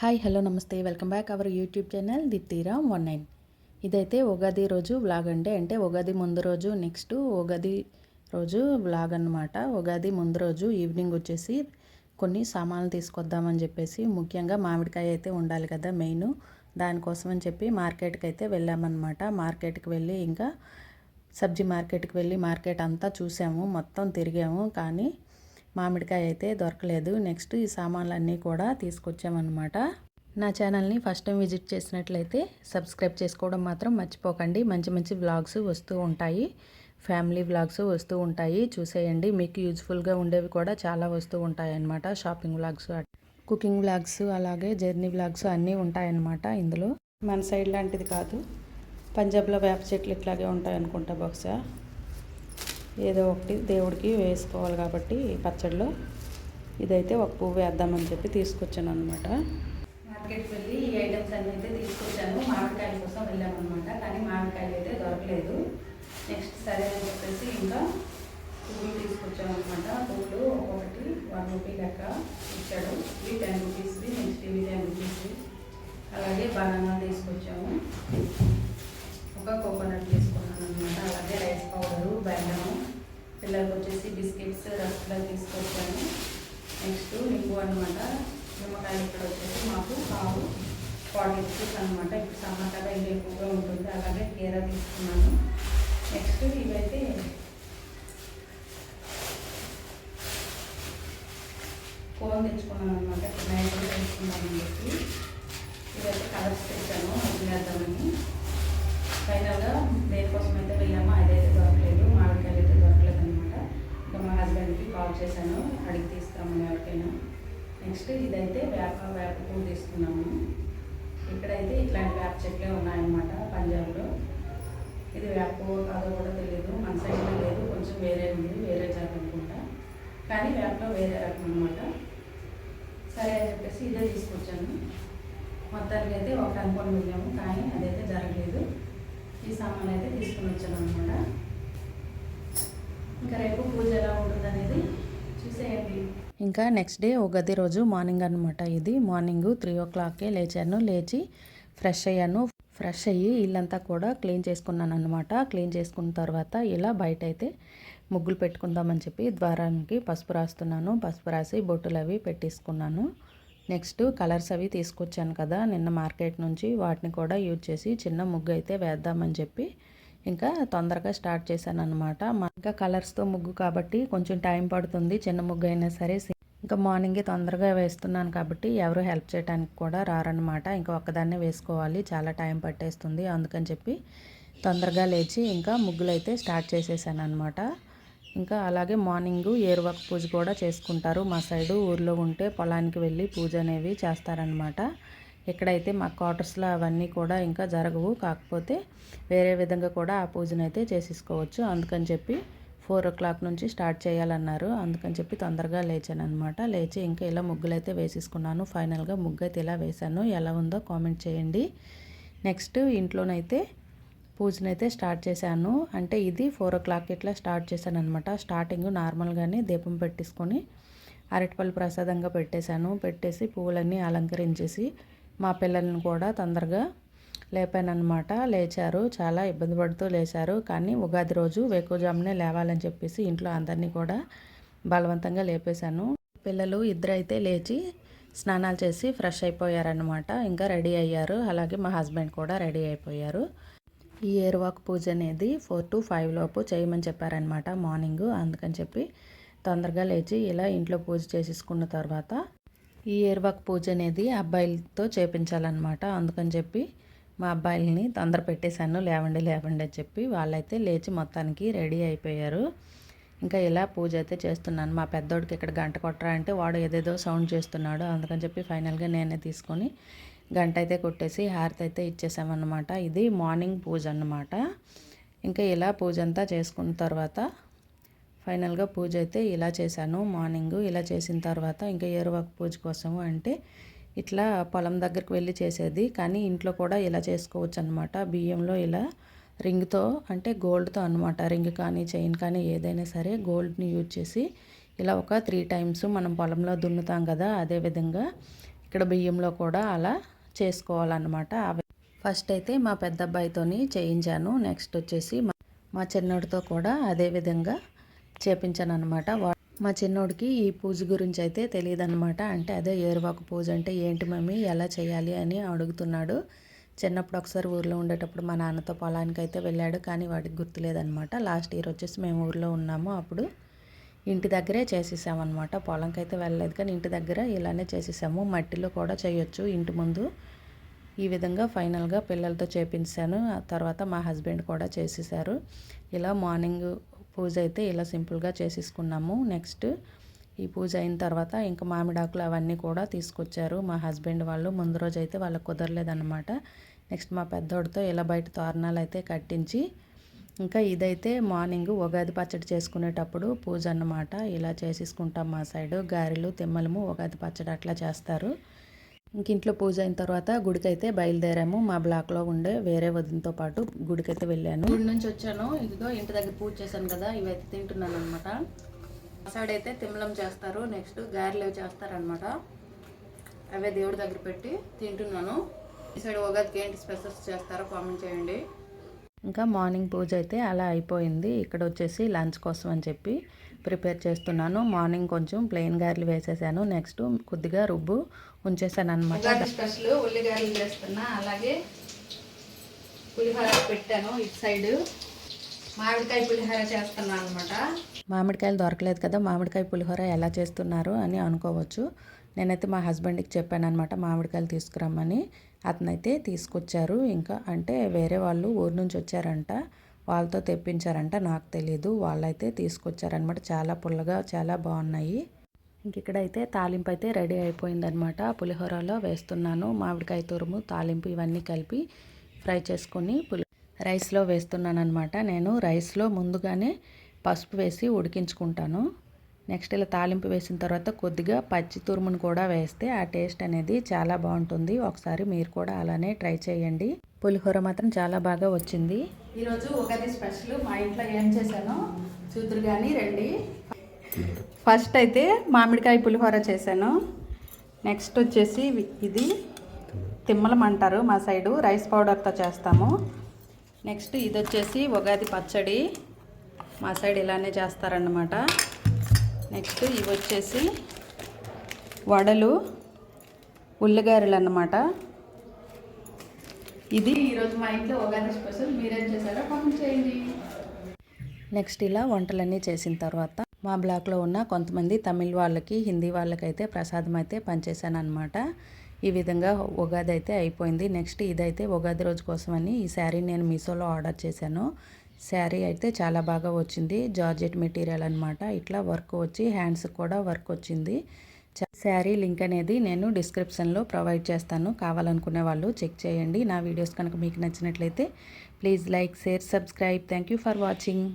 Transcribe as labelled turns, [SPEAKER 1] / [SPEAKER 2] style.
[SPEAKER 1] Hi hello నమస్తే. Welcome back our YouTube channel the తీరామ్ one nine. ఇదైతే ఉగాది రోజు vlog అండి అంటే ఉగాది ముందు రోజు నెక్స్ట్ ఉగాది రోజు వ్లాగ్ అనమాట ఉగాది ముందు రోజు ఈవినింగ్ వచ్చేసి కొన్ని సామాన్లు తీసుకొద్దామని చెప్పేసి ముఖ్యంగా మామిడికాయ అయితే ఉండాలి కదా మెయిన్. దానికోసం అని చెప్పి మార్కెట్కి అయితే వెళ్ళామన్నమాట. మార్కెట్కి వెళ్ళి ఇంకా సబ్జీ మార్కెట్కి వెళ్ళి మార్కెట్ అంతా చూసాము. మొత్తం తిరిగాము. కానీ మామిడికాయ అయితే దొరకలేదు. నెక్స్ట్ ఈ సామాన్లన్నీ కూడా తీసుకొచ్చామన్నమాట. నా ఛానల్ని ఫస్ట్ టైం విజిట్ చేసినట్లయితే సబ్స్క్రైబ్ చేసుకోవడం మాత్రం మర్చిపోకండి. మంచి మంచి వ్లాగ్స్ వస్తూ ఉంటాయి. ఫ్యామిలీ వ్లాగ్స్ వస్తూ ఉంటాయి. చూసేయండి. మీకు యూజ్ఫుల్గా ఉండేవి కూడా చాలా వస్తూ ఉంటాయి అన్నమాట షాపింగ్ వ్లాగ్స్ కుకింగ్ వ్లాగ్స్ అలాగే జర్నీ వ్లాగ్స్ అన్నీ ఉంటాయన్నమాట ఇందులో. మన సైడ్ లాంటిది కాదు. పంజాబ్లో వేప చెట్లు ఇట్లాగే ఉంటాయనుకుంటా బహుశా. ఏదో ఒకటి దేవుడికి వేసుకోవాలి కాబట్టి పచ్చడిలో. ఇదైతే ఒక పువ్వు వేద్దామని చెప్పి తీసుకొచ్చాను అనమాట మార్కెట్కి వెళ్ళి ఈ ఐటమ్స్ అన్నీ అయితే తీసుకొచ్చాను. మామిడికాయల కోసం వెళ్ళామన్నమాట. కానీ మామిడికాయలు అయితే దొరకలేదు. నెక్స్ట్ సరే అని చెప్పేసి ఇంకా పువ్వులు తీసుకొచ్చాను అనమాట పువ్వులు ఒక్కొక్కటి వన్ రూపీ లెక్క. పిల్లలకు వచ్చేసి బిస్కెట్స్ రస్కులు తీసుకొచ్చాను. నెక్స్ట్ నింబు అనమాట నిమ్మకాయలు ఇక్కడ వచ్చేసి మాకు కావు ఫార్టీ రూపీస్ అనమాట ఇప్పుడు సమ్మర్ కదా ఇది ఎక్కువగా ఉంటుంది. అలాగే కీర తీసుకున్నాను. నెక్స్ట్ ఇవైతే ఫోన్ తెచ్చుకున్నాను అనమాట నైట్ కూడా తెచ్చుకున్నాను చెప్పి ఇవైతే కలర్స్ తెచ్చాను వదిలేద్దామని ఫైనల్గా దేనికోసం అయితే వెళ్ళామో అదైతే దొరకలేదు మామిడికాయలు అయితే దొరకలేదు అనమాట ఇంకా మా హస్బెండ్కి కాల్ చేశాను అడిగి తీస్తామని ఎవరికైనా. నెక్స్ట్ ఇదైతే వేప వేప పువ్వు తీసుకున్నాము. ఇక్కడైతే ఇట్లాంటి వేప చెట్లే ఉన్నాయన్నమాట పంజాబ్లో. ఇది వేప పువ్వు కాదో కూడా తెలియదు మన సైడ్లో లేదు కొంచెం వేరే ఉంది వేరే జాతి అనుకుంటా. కానీ వేపలో వేరే రకం అనమాట సరే అని చెప్పేసి ఇదే తీసుకొచ్చాను. మొత్తానికి అయితే ఒక అనుకోని వెళ్ళాము కానీ అదైతే జరగలేదు. ఈ సామాన్ అయితే తీసుకుని వచ్చాను అనమాట ఇంకా రేపు పూజ ఎలా ఉంటుంది అనేది చూసేయండి ఇంకా నెక్స్ట్ డే ఉగాది రోజు మార్నింగ్ అనమాట ఇది. మార్నింగ్ త్రీ ఓ క్లాక్కే లేచాను. లేచి ఫ్రెష్ అయ్యాను. ఫ్రెష్ అయ్యి ఇల్లంతా కూడా క్లీన్ చేసుకున్నాను అనమాట క్లీన్ చేసుకున్న తర్వాత ఇలా బయట అయితే ముగ్గులు పెట్టుకుందామని చెప్పి ద్వారానికి పసుపు రాస్తున్నాను. పసుపు రాసి బొట్టులు అవి పెట్టేసుకున్నాను. నెక్స్ట్ కలర్స్ అవి తీసుకొచ్చాను కదా. నిన్న మార్కెట్ నుంచి వాటిని కూడా యూజ్ చేసి చిన్న ముగ్గు అయితే వేద్దామని చెప్పి ఇంకా తొందరగా స్టార్ట్ చేశాను అనమాట ఇంకా కలర్స్తో ముగ్గు కాబట్టి కొంచెం టైం పడుతుంది. చిన్న ముగ్గు అయినా సరే ఇంకా మార్నింగే తొందరగా వేస్తున్నాను కాబట్టి ఎవరు హెల్ప్ చేయడానికి కూడా రారనమాట ఇంకా ఒక్కదాన్నే వేసుకోవాలి. చాలా టైం పట్టేస్తుంది. అందుకని చెప్పి తొందరగా లేచి ఇంకా ముగ్గులు అయితే స్టార్ట్ చేసేసాను అనమాట ఇంకా అలాగే మార్నింగ్ ఏరువాక పూజ కూడా చేసుకుంటారు. మా సైడు ఊర్లో ఉంటే పొలానికి వెళ్ళి పూజ అనేవి చేస్తారనమాట ఇక్కడైతే మా క్వార్టర్స్లో అవన్నీ కూడా ఇంకా జరగవు కాకపోతే వేరే విధంగా కూడా ఆ పూజను అయితే చేసేసుకోవచ్చు. అందుకని చెప్పి ఫోర్ ఓ క్లాక్ నుంచి స్టార్ట్ చేయాలన్నారు. అందుకని చెప్పి తొందరగా లేచాను అనమాట లేచి ఇంకా ఇలా ముగ్గులైతే వేసేసుకున్నాను. ఫైనల్గా ముగ్గు అయితే ఇలా వేశాను. ఎలా ఉందో కామెంట్ చేయండి. నెక్స్ట్ ఇంట్లోనైతే పూజనైతే స్టార్ట్ చేశాను. అంటే ఇది ఫోర్ ఓ క్లాక్ ఇట్లా స్టార్ట్ చేశాను అనమాట స్టార్టింగ్ నార్మల్గానే దీపం పెట్టేసుకొని అరటిపల్లి ప్రసాదంగా పెట్టేశాను. పెట్టేసి పువ్వులన్నీ అలంకరించేసి మా పిల్లల్ని కూడా తొందరగా లేపానమాట లేచారు. చాలా ఇబ్బంది పడుతూ లేచారు. కానీ ఉగాది రోజు వేకువజామునే లేవాలని చెప్పేసి ఇంట్లో అందరినీ కూడా బలవంతంగా లేపేశాను. పిల్లలు ఇద్దరైతే లేచి స్నానాలు చేసి ఫ్రెష్ అయిపోయారనమాట ఇంకా రెడీ అయ్యారు. అలాగే మా హస్బెండ్ కూడా రెడీ అయిపోయారు. ఈ ఏరువాక్ పూజ అనేది ఫోర్ టు ఫైవ్ లోపు చేయమని చెప్పారనమాట మార్నింగ్. అందుకని చెప్పి తొందరగా లేచి ఇలా ఇంట్లో పూజ చేసేసుకున్న తర్వాత ఈ ఏరువాక్ పూజ అనేది అబ్బాయిలతో చేపించాలన్నమాట. అందుకని చెప్పి మా అబ్బాయిలని తొందర పెట్టేశాను లేవండి లేవండి అని చెప్పి. వాళ్ళైతే లేచి మొత్తానికి రెడీ అయిపోయారు. ఇంకా ఇలా పూజ అయితే చేస్తున్నాను. మా పెద్దోడికి ఇక్కడ గంట కొట్టరా అంటే వాడు ఏదేదో సౌండ్ చేస్తున్నాడు. అందుకని చెప్పి ఫైనల్గా నేనే తీసుకొని గంట అయితే కొట్టేసి హారతి అయితే ఇచ్చేసామన్నమాట. ఇది మార్నింగ్ పూజ అన్నమాట. ఇంకా ఇలా పూజ అంతా చేసుకున్న తర్వాత ఫైనల్గా పూజ అయితే ఇలా చేశాను. మార్నింగ్ ఇలా చేసిన తర్వాత ఇంకా ఏరువాకు పూజ కోసము అంటే ఇట్లా పొలం దగ్గరికి వెళ్ళి చేసేది. కానీ ఇంట్లో కూడా ఇలా చేసుకోవచ్చు అనమాట బియ్యంలో ఇలా రింగ్తో అంటే గోల్డ్తో అనమాట రింగ్ కానీ చైన్ కానీ ఏదైనా సరే గోల్డ్ని యూజ్ చేసి ఇలా ఒక త్రీ టైమ్స్ మనం పొలంలో దున్నుతాం కదా అదేవిధంగా ఇక్కడ బియ్యంలో కూడా అలా చేసుకోవాలన్నమాట. అవి ఫస్ట్ అయితే మా పెద్ద అబ్బాయితోని చేయించాను. నెక్స్ట్ వచ్చేసి మా మా చిన్నోడితో కూడా అదే విధంగా చేపించాను అనమాట మా చిన్నోడికి ఈ పూజ గురించి అయితే తెలియదన్నమాట. అంటే అదే ఏరువాకు పూజ అంటే ఏంటి మమ్మీ ఎలా చేయాలి అని అడుగుతున్నాడు. చిన్నప్పుడు ఒకసారి ఊర్లో ఉండేటప్పుడు మా నాన్నతో పొలానికి అయితే వెళ్ళాడు కానీ వాడికి గుర్తులేదనమాట లాస్ట్ ఇయర్ వచ్చేసి మేము ఊర్లో ఉన్నాము. అప్పుడు ఇంటి దగ్గరే చేసేసామన్నమాట. పొలంకి అయితే వెళ్ళలేదు కానీ ఇంటి దగ్గర ఇలానే చేసేసాము. మట్టిలో కూడా చేయొచ్చు. ఇంటి ముందు ఈ విధంగా ఫైనల్గా పిల్లలతో చేపించాను. ఆ తర్వాత మా హస్బెండ్ కూడా చేసేసారు. ఇలా మార్నింగ్ పూజ అయితే ఇలా సింపుల్గా చేసేసుకున్నాము. నెక్స్ట్ ఈ పూజ అయిన తర్వాత ఇంకా మామిడాకులు అవన్నీ కూడా తీసుకొచ్చారు. మా హస్బెండ్ వాళ్ళు ముందు రోజు అయితే వాళ్ళకి కుదరలేదన్నమాట. నెక్స్ట్ మా పెద్దోడితో ఇలా బయట తోరణాలు అయితే కట్టించి ఇంకా ఇదైతే మార్నింగ్ ఉగాది పచ్చడి చేసుకునేటప్పుడు పూజ అన్నమాట. ఇలా చేసేసుకుంటాం మా సైడు. గారెలు తిమ్మలము ఉగాది పచ్చడి అట్లా చేస్తారు. ఇంకింట్లో పూజ అయిన తర్వాత గుడికైతే బయలుదేరాము. మా బ్లాక్లో ఉండే వేరే వదినతో పాటు గుడికైతే వెళ్ళాను. గుడి నుంచి వచ్చాను. ఇదిగో ఇంటి దగ్గర పూజ చేశాను కదా ఇవైతే తింటున్నాను అనమాట సైడ్ అయితే తిమ్మలం చేస్తారు. నెక్స్ట్ గారెలు చేస్తారనమాట అవే దేవుడి దగ్గర పెట్టి తింటున్నాను. ఈ సైడ్ ఉగాదికి ఏంటి స్పెషల్స్ చేస్తారో కామెంట్ చేయండి. ఇంకా మార్నింగ్ పూజ అయితే అలా అయిపోయింది. ఇక్కడ వచ్చేసి లంచ్ కోసం అని చెప్పి ప్రిపేర్ చేస్తున్నాను. మార్నింగ్ కొంచెం ప్లెయిన్ గారెలు వేసేసాను. నెక్స్ట్ కొద్దిగా రుబ్బు ఉంచేసాను అనమాట స్పెషల్ ఉల్లిగారెలు చేస్తున్నా. అలాగే పులిహోర పెట్టాను ఇటు సైడ్. మామిడికాయ పులిహోర చేస్తున్నాను అనమాట మామిడికాయలు దొరకలేదు కదా మామిడికాయ పులిహోర ఎలా చేస్తున్నారు అని అనుకోవచ్చు. నేనైతే మా హస్బెండ్కి చెప్పాను అనమాట మామిడికాయలు తీసుకురమ్మని. అతనైతే తీసుకొచ్చారు. ఇంకా అంటే వేరే వాళ్ళు ఊరు నుంచి వచ్చారంట. వాళ్ళతో తెప్పించారంట. నాకు తెలీదు. వాళ్ళైతే తీసుకొచ్చారనమాట చాలా పుల్లగా చాలా బాగున్నాయి. ఇంక ఇక్కడైతే తాలింపు అయితే రెడీ అయిపోయిందనమాట పులిహోరలో వేస్తున్నాను. మామిడికాయ తురుము తాలింపు ఇవన్నీ కలిపి ఫ్రై చేసుకొని పులి రైస్లో వేస్తున్నాను అనమాట నేను రైస్లో ముందుగానే పసుపు వేసి ఉడికించుకుంటాను. నెక్స్ట్ ఇలా తాలింపు వేసిన తర్వాత కొద్దిగా పచ్చి తురుమును కూడా వేస్తే ఆ టేస్ట్ అనేది చాలా బాగుంటుంది. ఒకసారి మీరు కూడా అలానే ట్రై చేయండి. పులిహోర మాత్రం చాలా బాగా వచ్చింది. ఈరోజు ఉగాది స్పెషల్ మా ఇంట్లో ఏం చేశానో చూద్దరు కానీ రండి. ఫస్ట్ అయితే మామిడికాయ పులిహోర చేశాను. నెక్స్ట్ వచ్చేసి ఇది తిమ్మలం అంటారు మా సైడు. రైస్ పౌడర్తో చేస్తాము. నెక్స్ట్ ఇది వచ్చేసి ఉగాది పచ్చడి. మా సైడ్ ఇలానే చేస్తారన్నమాట. నెక్స్ట్ ఇవి వచ్చేసి వడలు ఉల్లిగారెలు అన్నమాట. ఇది ఈరోజు మా ఇంట్లో ఉగాది స్పెషల్. మీరేం చేశారో కామెంట్ చేయండి. నెక్స్ట్ ఇలా వంటలన్నీ చేసిన తర్వాత మా బ్లాక్లో ఉన్న కొంతమంది తమిళ్ వాళ్ళకి హిందీ వాళ్ళకైతే ప్రసాదం అయితే పనిచేశాను అనమాట ఈ విధంగా ఉగాది అయితే అయిపోయింది. నెక్స్ట్ ఇదైతే ఉగాది రోజు కోసమని ఈ శారీ నేను మీషోలో ఆర్డర్ చేశాను. శారీ అయితే చాలా బాగా వచ్చింది. జార్జెట్ మెటీరియల్ అనమాట ఇట్లా వర్క్ వచ్చి హ్యాండ్స్ కూడా వర్క్ వచ్చింది. శారీ లింక్ అనేది నేను డిస్క్రిప్షన్లో ప్రొవైడ్ చేస్తాను. కావాలనుకునే వాళ్ళు చెక్ చేయండి. నా వీడియోస్ కనుక మీకు నచ్చినట్లయితే please like share subscribe. Thank for watching.